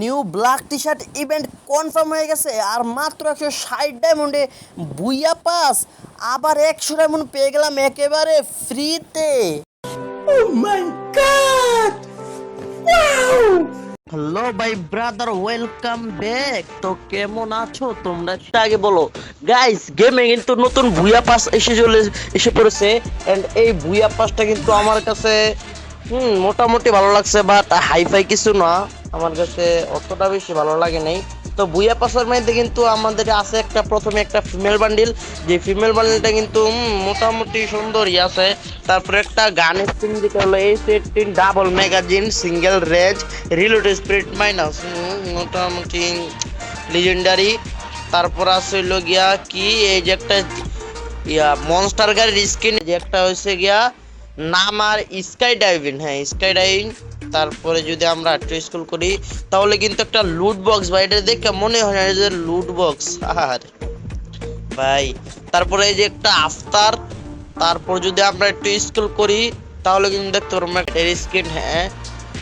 New black T shirt event confirm হয়ে গেছে আর মাত্র একশো ষাট ডায়মন্ডে বুইয়া পাস আবার একশো ডায়মন্ড পেয়ে গেলাম একেবারে ফ্রিতে। হ্যালো ভাই ব্রাদার ওয়েলকাম ব্যাক তো কেমন আছো? তোমরা সেটা আগে বলো। গাইস গেমে কিন্তু নতুন ভুইয়া পাস এসে চলে এসে পড়েছে এন্ড এই ভুইয়া পাসটা কিন্তু আমার কাছে হুম মোটামুটি ভালো লাগছে বাট হাইফাই কিছু না। আমার কাছে অতটা বেশি ভালো লাগে নাই। তো বুইয়া পাসের মধ্যে কিন্তু আমাদের আছে একটা প্রথমে একটা ফিমেল বান্ডিল যে ফিমেল বান্ডিলটা কিন্তু মোটামুটি সুন্দরই আছে। তারপরে একটা গানের স্কিন যেটা হলো এই সেটটিন double magazine single range reload spirit minus মোটামুটি লিজেন্ডারি তারপর আছে হইল গিয়া কি, এই যে একটা, ইয়া মনস্টার গাড়ির স্কিন যে একটা হয়েছে গিয়া নাম আর স্কাই ডাইভিং হ্যাঁ স্কাই ডাইভিং তারপরে যদি আমরা একটু স্কুল করি, তাহলে কিন্তু একটা লুট বক্স বা এটা দেখে মনে হয় না যে লুট বক্স আর ভাই, তারপরে এই যে একটা আফতার, তারপর যদি আমরা একটু স্কুল করি, তাহলে কিন্তু দেখতে পারব স্কিন হ্যাঁ।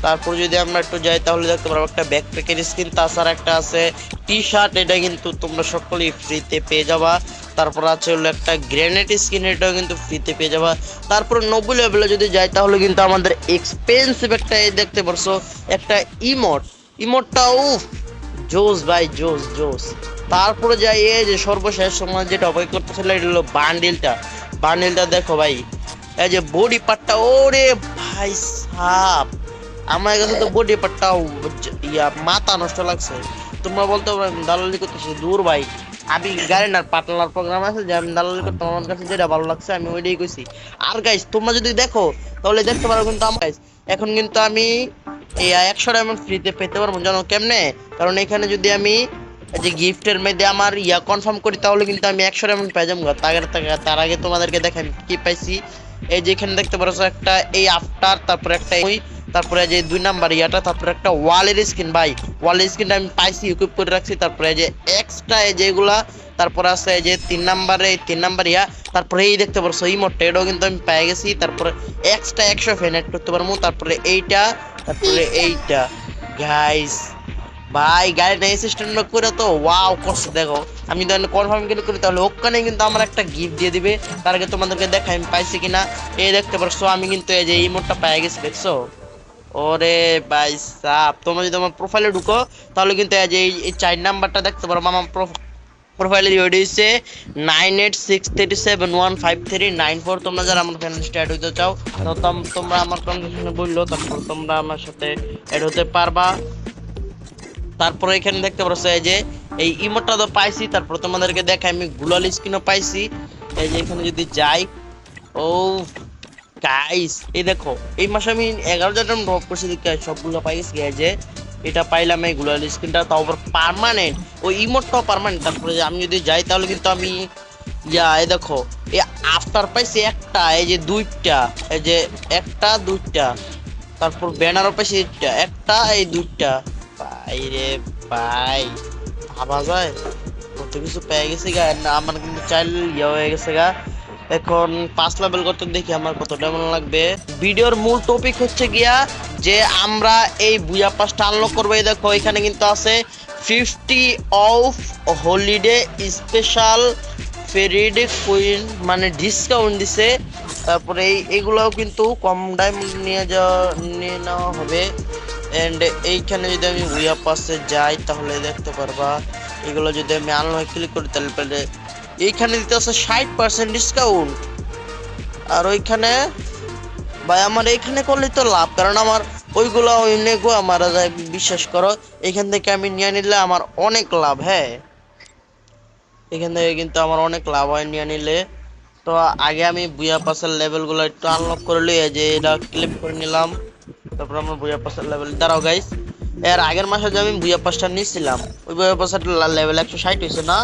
তারপর যদি আমরা একটু যাই, তাহলে দেখতে পারব একটা ব্যাকপ্যাকের স্কিন তাছাড়া একটা আছে টি শার্ট এটা কিন্তু তোমরা সকলেই ফ্রিতে পেয়ে যাবা। তারপর আছে হলো একটা গ্রেনেড স্কিন এটাও কিন্তু ফ্রিতে পেয়ে যাবা। তারপর নব্বই লেভেলে যদি যাই, তাহলে কিন্তু আমাদের এক্সপেন্সিভ একটা দেখতে পারছ, একটা ইমোট ইমোটটা উফ জোস ভাই জোস জোস তারপরে যাই, এই যে সর্বশেষ সময় যেটা অপেক্ষা করতেছিল এটা হলো বান্ডিলটা বান্ডিলটা দেখো ভাই, এই যে বডি পার্টটা ওরে ভাই সাপ। আমার কাছে তো বডি পার্টটা ইয়া, মাথা নষ্ট লাগছে। তোমরা বলতে পারো আমি দালালি করতেছি, দূর ভাই। আমি গাড়িনার পাটনার প্রোগ্রাম আছে যে আমি দালালি করতে আমার কাছে যেটা ভালো লাগছে, আমি ওইটাই কইছি। আর গাইস তোমরা যদি দেখো, তাহলে দেখতে পারো কিন্তু আমার গাইস এখন কিন্তু আমি এই একশো ডায়মন্ড ফ্রিতে পেতে পারব, জানো কেমনে? কারণ এখানে যদি আমি যে গিফটের মধ্যে আমার ইয়া কনফার্ম করি, তাহলে কিন্তু আমি একশো ডায়মন্ড পেয়ে যাব তার তার আগে তোমাদেরকে দেখেন কি পাইছি? এই যে এখানে দেখতে পারছ একটা এই আফটার তারপর একটা ওই তারপরে যে দুই নাম্বার ইয়াটা, তারপরে একটা ওয়ালের স্কিন ভাই। ওয়ালের স্কিনটা আমি পাইছি ইকুইপ করে রাখছি। তারপরে যে এক্সট্রা যেগুলা, তারপরে আছে যে তিন নাম্বারে তিন নাম্বার ইয়া, তারপরে এই দেখতে পারছ, এই মোটটা এটাও কিন্তু আমি পেয়ে গেছি। তারপরে এক্সট্রা একশো ফেনেট করতে পারব। তারপরে এইটা তারপরে এইটা। গাইস ভাই গাড়ি গাড়িটা অ্যাসিস্ট্যান্ট করে তো ওয়াও করছে দেখো। আমি তো কনফার্ম কিন্তু করি, তাহলে ওখানে কিন্তু আমার একটা গিফট দিয়ে দিবে। তার আগে তোমাদেরকে দেখাই, আমি পাইছি কিনা। এই দেখতে পারছ, আমি কিন্তু এই যে এই মোটটা পেয়ে গেছি, দেখছ? ওরে ভাই সাপ, তোমরা যদি আমার প্রোফাইলে ঢুকো, তাহলে কিন্তু এই যে এই- চার নাম্বারটা দেখতে পারো, আমার প্রোফাইলে রেডি হয়েছে nine eight six three seven one five three nine four তোমরা যারা আমার ফ্যান অ্যাড হতে চাও, তো তোমরা আমার কনভারসেশনে বলল, তারপর তোমরা আমার সাথে অ্যাড হতে পারবা। তারপরে এখানে দেখতে এই যে, এই ইমোটটা তো পাইছি, তারপর তোমাদেরকে দেখাই, আমি গুলাল স্কিনও পাইছি। এই যে এখানে যদি যাই, ও গাইস এই দেখো, এই মাসে আমি এগারো টাকা ড্রপ করছি দেখতে সবগুলো পাই গেছি যে এটা পাইলাম এই গুলাল স্কিনটা তাও আবার পার্মানেন্ট ওই ইমোটটাও পার্মানেন্ট তারপরে আমি যদি যাই, তাহলে কিন্তু আমি, ইয়া, এই দেখো, এই আফটার পাইছি একটা, এই যে দুইটা, এই যে একটা, দুইটা, তারপর ব্যানারও পাইছি একটা একটা, এই দুইটা। ভাই রে ভাই, ভাবা যায়? কত কিছু পেয়ে গেছে গা, না, আমার কিন্তু চাইল ইয়ে হয়ে গেছে গা। এখন পাঁচ লেভেল করতে দেখি আমার কত কেমন লাগবে। ভিডিওর মূল টপিক হচ্ছে গিয়া যে আমরা এই বুয়া পাসটা আনলক করব। এই দেখো, এখানে কিন্তু আছে ফিফটি অফ হলিডে স্পেশাল ফেরিড কুইন মানে ডিসকাউন্ট দিছে। তারপরে এই, এগুলোও কিন্তু কম ডায়মন্ড নিয়ে যাওয়া, নিয়ে নেওয়া হবে। অ্যান্ড এইখানে যদি আমি উইয়া পাসে যাই, তাহলে দেখতে পারবা। এগুলো যদি আমি আনলক ক্লিক করি, তাহলে এইখানে দিতে আছে ষাট পার্সেন্ট ডিসকাউন্ট আর ওইখানে, ভাই, আমার এইখানে করলে তো লাভ, কারণ আমার ওইগুলো ওই নেগো আমার বিশ্বাস করো এখান থেকে আমি নিয়ে নিলে আমার অনেক লাভ হ্যাঁ? এখান থেকে কিন্তু আমার অনেক লাভ হয় নিয়ে নিলে। তো আগে আমি বুয়া পাসের লেভেলগুলো একটু আনলক করে লিয়ে যে এটা ক্লিপ করে নিলাম। তারপর আমার বুয়া পাসের লেভেল দাঁড়াও গাইস এর আগের মাসে যে আমি বুয়া পাসটা নিয়েছিলাম, ওই বুয়া পাসের লেভেল একশো ষাট হয়েছে না?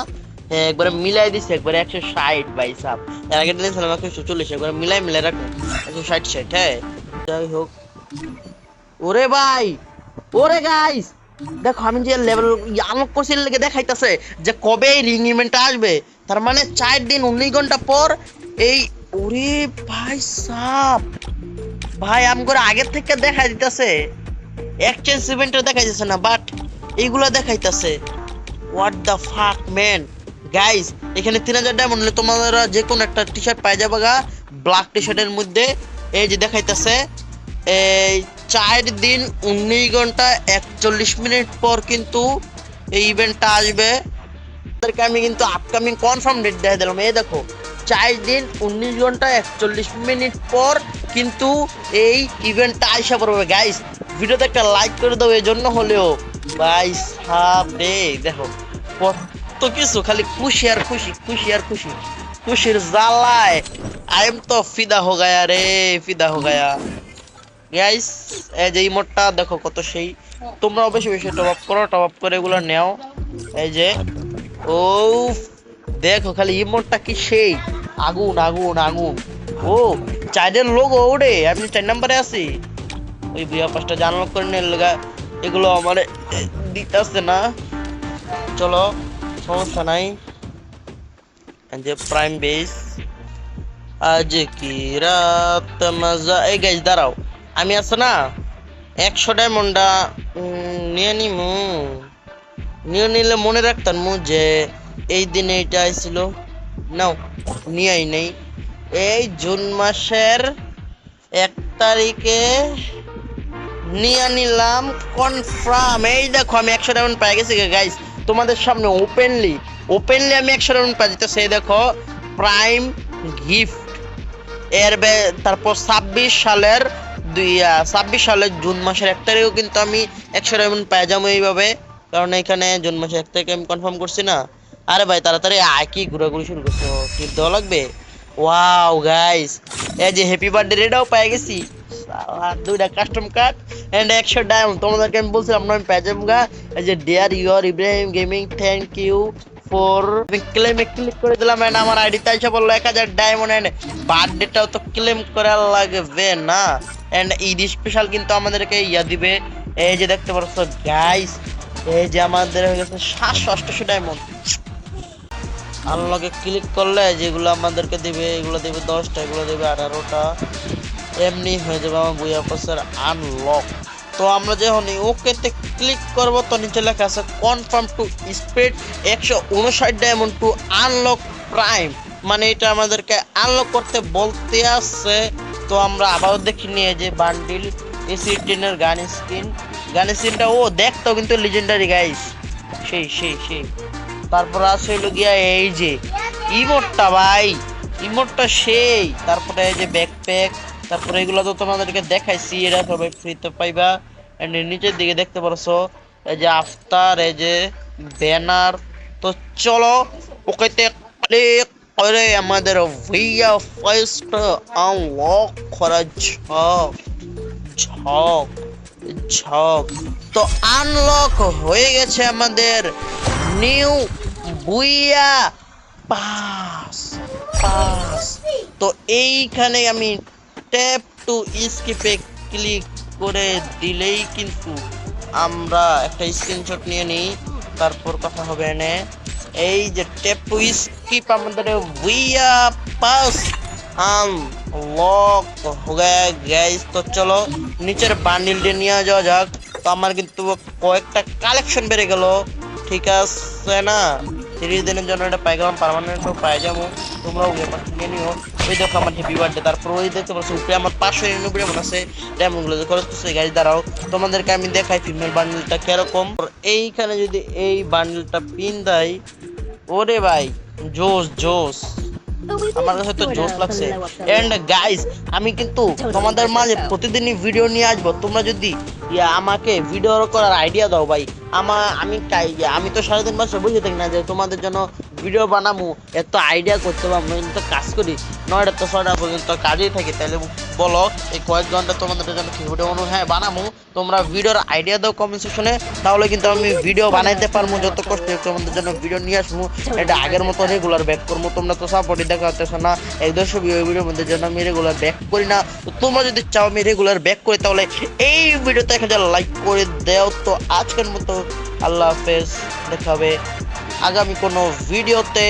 একবারে মিলাই দিছে, একবারে একশো ষাট বাই সাপ এর আগে নিয়েছিলাম একশো চল্লিশ, একবারে মিলাই মিলাই রাখুন একশো ষাট ষাট হ্যাঁ? যাই হোক। ওরে ভাই! ওরে গাইস দেখো, আমি যে লেভেল আনলক করছি লেগে দেখাইতাছে যে কবে এই রিং ইভেন্টটা আসবে। তার মানে চার দিন উনিশ ঘণ্টা পর এই ওরে ভাই সাপ ভাই, আম করে আগের থেকে দেখা দিতেছে। এক্সচেঞ্জ ইভেন্টও দেখা যাচ্ছে না বাট এইগুলা দেখাইতেছে। What the fuck man guys এখানে তিন হাজার ডায়মন্ড হলে তোমরা যে কোনো একটা টি শার্ট পাই যাবে গা। ব্ল্যাক টি শার্টের মধ্যে। এই যে দেখাইতেছে, এই চার দিন উনিশ ঘণ্টা একচল্লিশ মিনিট পর কিন্তু এই ইভেন্টটা আসবে। আপনাদেরকে আমি কিন্তু আপকামিং কনফার্ম ডেট দেখে দিলাম। এই দেখো, চার দিন উনিশ ঘণ্টা একচল্লিশ মিনিট পর কিন্তু এই ইভেন্টটা আইসা পড়বে। গাইস ভিডিওতে একটা লাইক করে দাও এই জন্য হলেও। ভাই সাপ রে। দেখো কত কিছু, খালি খুশি আর খুশি খুশি আর খুশি। খুশির জ্বালায়। আই এম তো ফিদা হো গায়া রে, ফিদা হো গায়া। গাইস এই যে ইমোটটা, দেখো কত সেই। তোমরাও বেশি বেশি টপ আপ করো টপ আপ করে এগুলো নেও। এই যে ও দেখো খালি ইমোটটা কি সেই। আগুন আগুন আগুন। ও, চাইদের লোক ওরে, আমি চার নাম্বারে আছি। ওই বিয়া পাঁচটা জানাল করে নিয়ে এগুলো আমার দিতে আসছে না। চলো। সমস্যা নাই। যে প্রাইম বেস আজ কি রাত? মজা। এই গাইজ দাঁড়াও। আমি আছে না? একশো ডায়মন্ডা নিয়ে নিমু। নিয়ে নিলে মনে রাখতাম মু যে এই দিনে এটা আইছিল। নাও নিয়েই নেই। এই জুন মাসের এক তারিখে নিয়ে নিলাম কনফার্ম এই দেখো, আমি একশো ডায়মন্ড পেয়ে গেছি গাইস তোমাদের সামনে ওপেনলি ওপেনলি আমি একশো ডায়মন্ড পাই যেতে সেই দেখো প্রাইম গিফট এর তারপর ছাব্বিশ সালের দুই ছাব্বিশ সালের জুন মাসের এক তারিখেও কিন্তু আমি একশো ডায়মন্ড পাই, যাব এইভাবে, কারণ এখানে জুন মাসের এক তারিখে আমি কনফার্ম করছি না। আরে ভাই, তাড়াতাড়ি, আয়, কি ঘোরাঘুরি শুরু করছ? টিপ দেওয়া লাগবে? ওয়াও গাইস এই যে হ্যাপি বার্থডে রেডাও পেয়ে গেছি। দুইটা কাস্টম কার্ড এন্ড একশো ডায়মন্ড তোমাদেরকে আমি বলছিলাম আমি পেয়ে গা যে dear your Ibrahim gaming thank you for ক্লেমে click করে দিলাম এন্ড আমার আইডি তাই বলল, এক হাজার ডায়মন্ড এন্ড বার্থডেটাও তো ক্লেম করা লাগবে না। এন্ড ঈদ স্পেশাল কিন্তু আমাদেরকে ইয়া দিবে। এই যে, দেখতে পাচ্ছ গাইস এই যে আমাদের হয়ে গেছে সাতশো অষ্টাশি ডায়মন্ড আনলকে ক্লিক করলে যেগুলো আমাদেরকে দিবে, এগুলো দেবে দশটা, এগুলো দেবে আঠারোটা। এমনি হয়ে যাবে আমার বইয়া পাশের আনলক তো আমরা যখন ওকেতে ক্লিক করব, তো নিচে লেখা আছে কনফার্ম টু স্পিড একশো উনষাট ডায়মন্ড টু আনলক প্রাইম মানে এটা আমাদেরকে আনলক করতে বলতে আসছে তো আমরা আবারও দেখি নিয়ে যে বান্ডিল এসি টেনের গান স্কিন গান স্কিনটা ও দেখতো কিন্তু লিজেন্ডারি গাইস সেই সেই সেই। তারপর হইল গিয়া এই যে ইমোটটা ভাই। ইমোটটা সেই। তারপরে এই যে ব্যাকপ্যাক তারপরে এগুলো তো তোমাদেরকে দেখাইছি, এরা সবাই ফ্রিতে পাইবা। এন্ড নিচের দিকে দেখতে পারছ, এই যে আফতার, এই যে ব্যানার। তো চলো, ওকেতে ক্লিক করে আমাদের ভিয়া ফার্স্ট আনলক করা ঝক ঝক ঝক। তো আনলক হয়ে গেছে আমাদের নিউ বুইয়া পাস পাস তো এইখানে আমি ট্যাপ টু স্কিপে ক্লিক করে দিলেই কিন্তু আমরা একটা স্ক্রিনশট নিয়ে নিই, তারপর কথা হবে এনে। এই যে ট্যাপ টু স্কিপ আমাদের বুইয়া পাস আম লক হো গায়া গাইস তো চলো, নিচের বান্ডিলটা নিয়ে যাওয়া যাক। তো আমার কিন্তু কয়েকটা কালেকশন বেড়ে গেল। ঠিক আছে না? তিরিশ দিনের জন্য এটা পাই গেলাম পারমানেন্ট পাই যাব। তোমরাও নিয়ে নিও। ওই দেখো আমার হ্যাপি বার্থডে তারপর ওই দেখতে পাচ্ছ উপরে আমার আছে যে খরচ করছে গাড়ি দাঁড়াও তোমাদেরকে আমি দেখাই ফিমেল কীরকম। এইখানে যদি এই পিন দেয়, ওরে ভাই জোস জোস আমার কাছে তো লাগছে। এন্ড গাইস আমি কিন্তু তোমাদের মাঝে প্রতিদিনই ভিডিও নিয়ে আসব। তোমরা যদি আমাকে ভিডিও করার আইডিয়া দাও ভাই, আমা, আমি আমি তো সারাদিন বাসে বুঝে থাকি না যে তোমাদের জন্য ভিডিও বানাবো এত আইডিয়া করতে পারব কাজ করি। নয়টা তো ছয়টা পর্যন্ত কাজেই থাকি। তাহলে বলো, এই কয়েক ঘণ্টা তোমাদের জন্য কি ভিডিও বানাবো হ্যাঁ বানাবো। তোমরা ভিডিওর আইডিয়া দাও কমেন্ট সেকশনে তাহলে কিন্তু আমি ভিডিও বানাইতে পারব, যত কষ্ট তোমাদের জন্য ভিডিও নিয়ে আসব। এটা আগের মতো রেগুলার ব্যাক করব, তোমরা তো সাপোর্টই দেখা না। এক দেড়শো ভিডিওর মধ্যে জন্য আমি রেগুলার ব্যাক করি না। তো তোমরা যদি চাও আমি রেগুলার ব্যাক করি, তাহলে এই ভিডিওতে এক হাজার লাইক করে দাও। তো আজকের মতো আল্লাহ হাফেজ, দেখা হবে আগামী কোনো ভিডিওতে